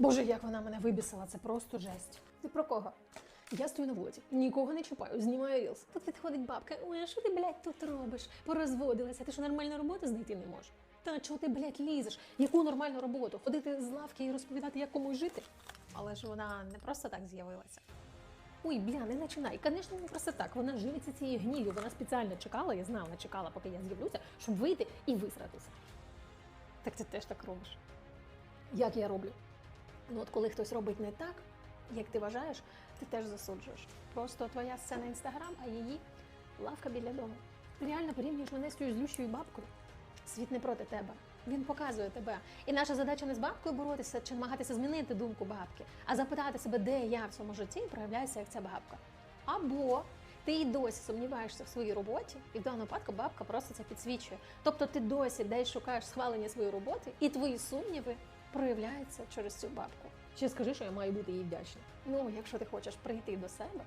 Боже, як вона мене вибісила, це просто жесть. Ти про кого? Я стою на вулиці, нікого не чіпаю, знімаю рілс. Тут відходить бабка. Ой, а що ти, блядь, тут робиш? Порозводилася, ти що нормальну роботу знайти не можеш? Та чого ти, блядь, лізеш? Яку нормальну роботу? Ходити з лавки і розповідати, як комусь жити? Але ж вона не просто так з'явилася. Ой, бля, не починай. Звісно, не просто так. Вона живиться цією гніллю. Вона спеціально чекала, я знала, чекала, поки я з'явлюся, щоб вийти і висратися. Так ти теж так робиш. Як я роблю? Ну, от коли хтось робить не так, як ти вважаєш, ти теж засуджуєш. Просто твоя сцена інстаграм, а її лавка біля дому. Ти реально порівнюєш мене з цією злющою бабкою. Світ не проти тебе. Він показує тебе. І наша задача не з бабкою боротися чи намагатися змінити думку бабки, а запитати себе, де я в цьому житті проявляюся як ця бабка. Або ти і досі сумніваєшся в своїй роботі, і в даному випадку бабка просто це підсвічує. Тобто ти досі десь шукаєш схвалення своєї роботи, і твої сумніви проявляються через цю бабку. Ще скажи, що я маю бути їй вдячна. Ну, якщо ти хочеш прийти до себе,